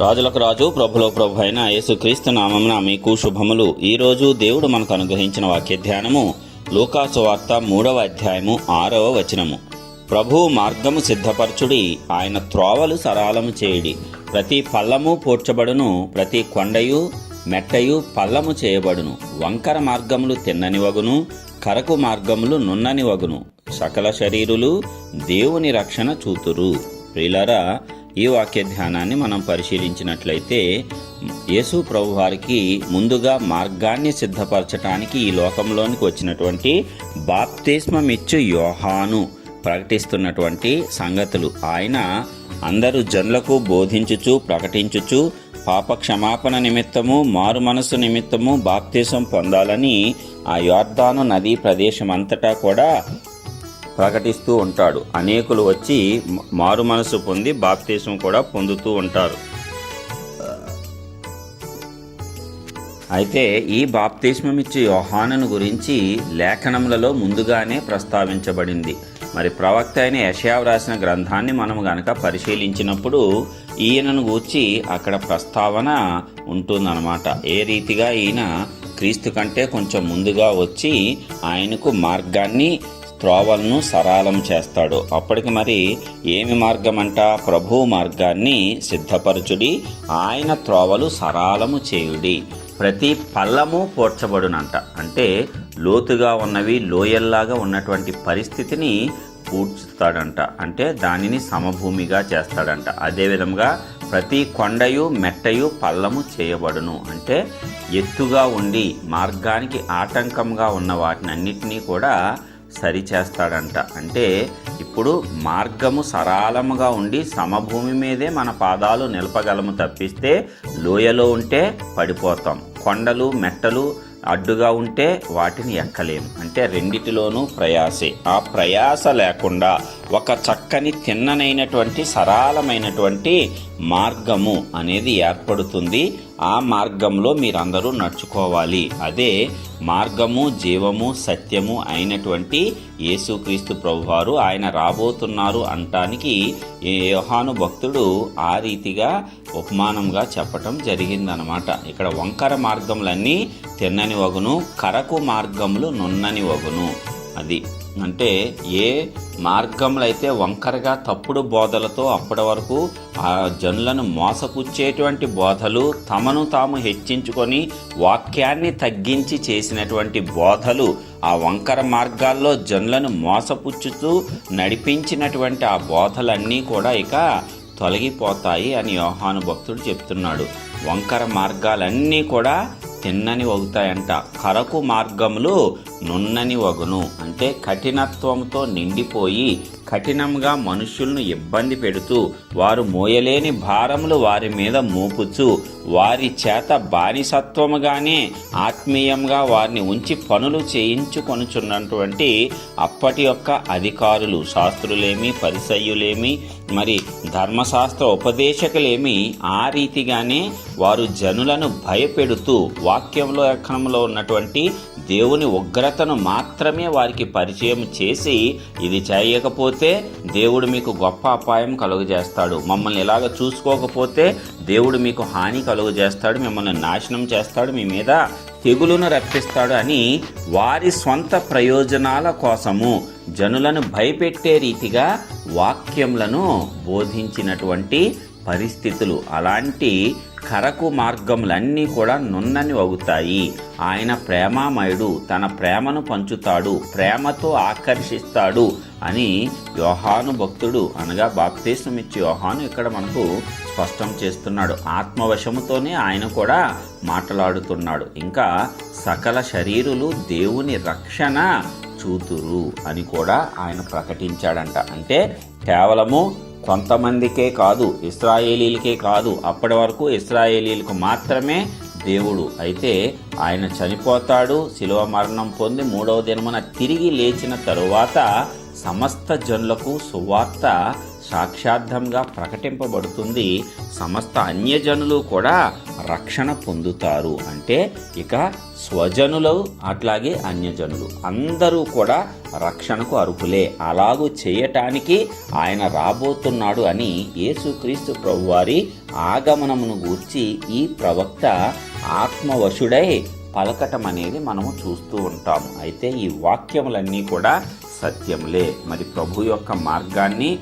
రాజులకు రాజు ప్రభులో ప్రభు అయిన యేసుక్రీస్తు నామమున మీకు శుభములు. ఈ రోజు దేవుడు మనకు అనుగ్రహించిన వాక్య ధ్యానము లూకాసు వార్త మూడవ అధ్యాయము ఆరవ వచనము. ప్రభు మార్గము సిద్ధపరచుడి ఆయన త్రోవలు సరాలము చేయుడి. ప్రతి పల్లము పోడ్చబడును ప్రతి కొండయు మెట్టయు పల్లము చేయబడును. వంకర మార్గములు తిన్నని వగును కరకు మార్గములు నున్నని వగును సకల శరీరులు దేవుని రక్షణ చూతురు. ప్రియులారా ఈ వాక్య ధ్యానాన్ని మనం పరిశీలించినట్లయితే యేసు ప్రభు వారికి ముందుగా మార్గాన్ని సిద్ధపరచడానికి ఈ లోకంలోనికి వచ్చినటువంటి బాప్తిస్మమిచ్చు యోహాను ప్రకటిస్తున్నటువంటి సంగతులు. ఆయన అందరు జనులకు బోధించుచు ప్రకటించుచు పాప క్షమాపణ నిమిత్తము మారు మనస్సు నిమిత్తము బాప్తీసం పొందాలని ఆ యోర్ధాను నదీ ప్రదేశం అంతటా కూడా ప్రకటిస్తూ ఉంటాడు. అనేకులు వచ్చి మారు మనసు పొంది బాప్తీసం కూడా పొందుతూ ఉంటారు. అయితే ఈ బాప్తిస్మం ఇచ్చే యోహానును గురించి లేఖనములలో ముందుగానే ప్రస్తావించబడింది. మరి ప్రవక్త అయిన యషయావు రాసిన గ్రంథాన్ని మనం గనక పరిశీలించినప్పుడు ఈయనను గూర్చి అక్కడ ప్రస్తావన ఉంటుందన్నమాట. ఏ రీతిగా ఈయన క్రీస్తు కంటే కొంచెం ముందుగా వచ్చి ఆయనకు మార్గాన్ని త్రోవలను సరాలం చేస్తాడు. అప్పటికి మరి ఏమి మార్గం అంట ప్రభు మార్గాన్ని సిద్ధపరచుడి. ఆయన త్రోవలు సరాలము చేయుడి. ప్రతి పల్లము పోడ్చబడునంట. అంటే లోతుగా ఉన్నవి లోయల్లాగా ఉన్నటువంటి పరిస్థితిని పూడ్చుతాడంట. అంటే దానిని సమభూమిగా చేస్తాడంట. అదేవిధంగా ప్రతి కొండయు మెట్టయు పల్లము చేయబడును. అంటే ఎత్తుగా ఉండి మార్గానికి ఆటంకంగా ఉన్న వాటినన్నిటినీ కూడా సరిచేస్తాడంట. అంటే ఇప్పుడు మార్గము సరాలముగా ఉండి సమభూమి మీదే మన పాదాలు నిలపగలము తప్పిస్తే లోయలో ఉంటే పడిపోతాం. కొండలు మెట్టలు అడ్డుగా ఉంటే వాటిని ఎక్కలేము అంటే రెండిటిలోనూ ప్రయాసే. ఆ ప్రయాస లేకుండా ఒక చక్కని తిన్ననైనటువంటి సరళమైనటువంటి మార్గము అనేది ఏర్పడుతుంది. ఆ మార్గంలో మీరందరూ నడుచుకోవాలి. అదే మార్గము జీవము సత్యము అయినటువంటి యేసుక్రీస్తు ప్రభువారు ఆయన రాబోతున్నారు అంటానికి యోహాను భక్తుడు ఆ రీతిగా ఉపమానంగా చెప్పటం జరిగిందనమాట. ఇక్కడ వంకర మార్గములన్నీ తిన్నని వగును కరకు మార్గములు నున్నని వగును. అది అంటే ఏ మార్గంలో అయితే వంకరగా తప్పుడు బోధలతో అప్పటి వరకు ఆ జనులను మోసపుచ్చేటువంటి బోధలు తమను తాము హెచ్చించుకొని వాక్యాన్ని తగ్గించి చేసినటువంటి బోధలు ఆ వంకర మార్గాల్లో జనులను మోసపుచ్చుతూ నడిపించినటువంటి ఆ బోధలన్నీ కూడా ఇక తొలగిపోతాయి అని యోహాను భక్తుడు చెప్తున్నాడు. వంకర మార్గాలన్నీ కూడా తిన్నని వగుతాయంట. కరకు మార్గములు నున్నని వగును. అంటే కఠినత్వంతో నిండిపోయి కఠినంగా మనుషులను ఇబ్బంది పెడుతూ వారు మోయలేని భారములు వారి మీద మోపుచు వారి చేత బానిసత్వముగానే ఆత్మీయంగా వారిని ఉంచి పనులు చేయించుకొనుచున్నటువంటి అప్పటి యొక్క అధికారులు శాస్త్రులేమి పరిసయ్యులేమి మరి ధర్మశాస్త్ర ఉపదేశకులేమి ఆ రీతిగానే వారు జనులను భయపెడుతూ వాక్యంలో లక్షణంలో ఉన్నటువంటి దేవుని ఉగ్రతను మాత్రమే వారికి పరిచయం చేసి ఇది చేయకపోతే దేవుడు మీకు గొప్ప అపాయం కలుగజేస్తాడు. మమ్మల్ని ఇలాగ చూసుకోకపోతే దేవుడు మీకు హాని కలుగజేస్తాడు మిమ్మల్ని నాశనం చేస్తాడు మీ మీద తెగులును రప్పిస్తాడు అని వారి స్వంత ప్రయోజనాల కోసము జనులను భయపెట్టే రీతిగా వాక్యములను బోధించినటువంటి పరిస్థితులు. అలాంటి కరకు మార్గములన్నీ కూడా నున్నని అవుతాయి ఆయన ప్రేమామయుడు తన ప్రేమను పంచుతాడు ప్రేమతో ఆకర్షిస్తాడు అని యోహాను భక్తుడు అనగా బాప్తీసం ఇచ్చి యోహాను ఇక్కడ మనకు స్పష్టం చేస్తున్నాడు. ఆత్మవశముతోనే ఆయన కూడా మాట్లాడుతున్నాడు. ఇంకా సకల శరీరులు దేవుని రక్షణ చూతురు అని కూడా ఆయన ప్రకటించాడంట. అంటే కేవలము కొంతమందికే కాదు ఇస్రాయేలీలకే కాదు అప్పటి వరకు ఇస్రాయేలీలకు మాత్రమే దేవుడు. అయితే ఆయన చనిపోతాడు శిలువ మరణం పొంది మూడవ దినమున తిరిగి లేచిన తరువాత సమస్త జనులకు సువార్త సాక్షార్థంగా ప్రకటింపబడుతుంది. సమస్త అన్యజనులు కూడా రక్షణ పొందుతారు. అంటే ఇక స్వజనులు అట్లాగే అన్యజనులు అందరూ కూడా రక్షణకు అర్హులే. అలాగూ చేయటానికి ఆయన రాబోతున్నాడు అని యేసుక్రీస్తు ప్రభువారి ఆగమనమును గూర్చి ఈ ప్రవక్త ఆత్మవశుడై పలకటం అనేది మనము చూస్తూ ఉంటాము. అయితే ఈ వాక్యములన్నీ కూడా సత్యములే. మరి ప్రభు యొక్క మార్గాన్ని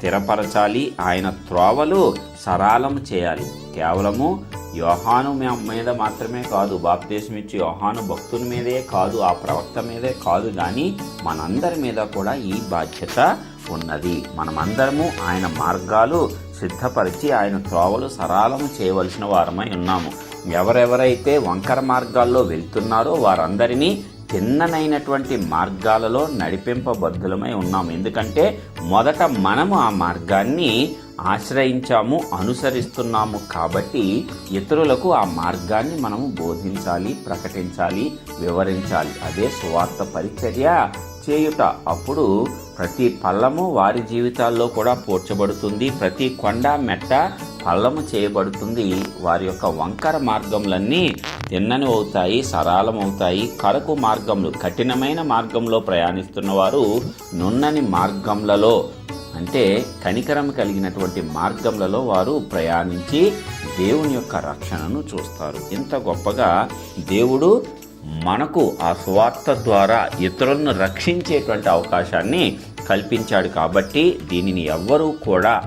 స్థిరపరచాలి. ఆయన త్రోవలు సరాలం చేయాలి. కేవలము యోహాను మే- మీద మాత్రమే కాదు బాప్తీసం ఇచ్చి యోహాను భక్తుని మీదే కాదు ఆ ప్రవక్త మీదే కాదు కానీ మనందరి మీద కూడా ఈ బాధ్యత ఉన్నది. మనమందరము ఆయన మార్గాలు సిద్ధపరిచి ఆయన త్రోవలు సరాలము చేయవలసిన వారమై ఉన్నాము. ఎవరెవరైతే వంకర మార్గాల్లో వెళ్తున్నారో వారందరినీ తిన్ననైనటువంటి మార్గాలలో నడిపింపబద్ధులమై ఉన్నాం. ఎందుకంటే మొదట మనము ఆ మార్గాన్ని ఆశ్రయించాము అనుసరిస్తున్నాము కాబట్టి ఇతరులకు ఆ మార్గాన్ని మనము బోధించాలి ప్రకటించాలి వివరించాలి. అదే స్వార్థ పరిచర్య చేయుట. అప్పుడు ప్రతి పల్లము వారి జీవితాల్లో కూడా పోడ్చబడుతుంది. ప్రతి కొండ మెట్ట పల్లము చేయబడుతుంది. వారి యొక్క వంకర మార్గములన్నీ తిన్నని అవుతాయి సరళమవుతాయి కరకు మార్గములు కఠినమైన మార్గంలో ప్రయాణిస్తున్న వారు నున్నని మార్గములలో అంటే కనికరం కలిగినటువంటి మార్గములలో వారు ప్రయాణించి దేవుని యొక్క రక్షణను చూస్తారు. ఇంత గొప్పగా దేవుడు మనకు ఆ సువార్త ద్వారా ఇతరులను రక్షించేటువంటి అవకాశాన్ని కల్పించాడు కాబట్టి దీనిని ఎవ్వరూ కూడా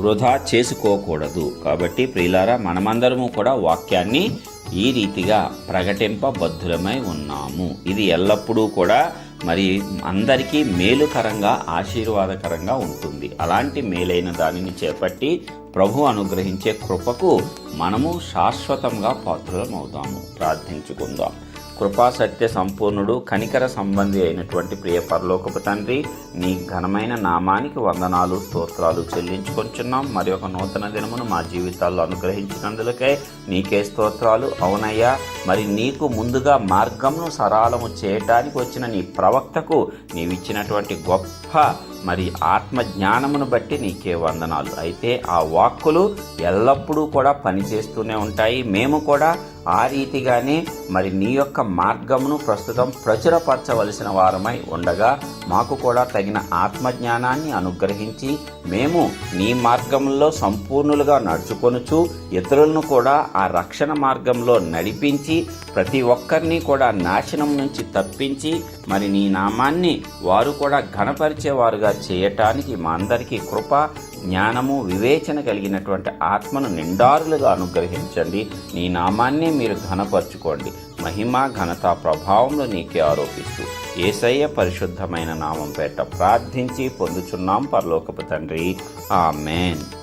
వృధా చేసుకోకూడదు. కాబట్టి ప్రియులారా మనమందరము కూడా వాక్యాన్ని ఈ రీతిగా ప్రకటింపబద్ధులమై ఉన్నాము. ఇది ఎల్లప్పుడూ కూడా మరి అందరికీ మేలుకరంగా ఆశీర్వాదకరంగా ఉంటుంది. అలాంటి మేలైన దానిని చేపట్టి ప్రభు అనుగ్రహించే కృపకు మనము శాశ్వతంగా పాత్రలమవుతాము. ప్రార్థించుకుందాం. కృపా సత్య సంపూర్ణుడు కనికర సంబంధి అయినటువంటి ప్రియ పరలోకపు తండ్రి నీ ఘనమైన నామానికి వందనాలు స్తోత్రాలు చెల్లించుకొంచున్నాం. మరి ఒక నూతన దినమును మా జీవితాల్లో అనుగ్రహించినందులకై నీకే స్తోత్రాలు. అవునయ్యా మరి నీకు ముందుగా మార్గమును సరళము చేయటానికి వచ్చిన నీ ప్రవక్తకు నీవిచ్చినటువంటి గొప్ప మరి ఆత్మ జ్ఞానమును బట్టి నీకే వందనాలు. అయితే ఆ వాక్కులు ఎల్లప్పుడూ కూడా పనిచేస్తూనే ఉంటాయి. మేము కూడా ఆ రీతిగానే మరి నీ యొక్క మార్గమును ప్రస్తుతం ప్రచురపరచవలసిన వారమై ఉండగా మాకు కూడా తగిన ఆత్మజ్ఞానాన్ని అనుగ్రహించి మేము నీ మార్గంలో సంపూర్ణులుగా నడుచుకొనుచు ఇతరులను కూడా ఆ రక్షణ మార్గంలో నడిపించి ప్రతి ఒక్కరిని కూడా నాశనం నుంచి తప్పించి మరి నీ నామాన్ని వారు కూడా ఘనపరిచేవారుగా చేయటానికి మా అందరికీ కృప జ్ఞానము వివేచన కలిగినటువంటి ఆత్మను నిండారులుగా అనుగ్రహించండి. నీ నామాన్ని మీరు ఘనపరచుకోండి. మహిమ ఘనత ప్రభావంలో నీకే ఆరోపిస్తూ ఏసయ్య పరిశుద్ధమైన నామం పేట ప్రార్థించి పొందుచున్నాం పరలోకపు తండ్రి. ఆమెన్.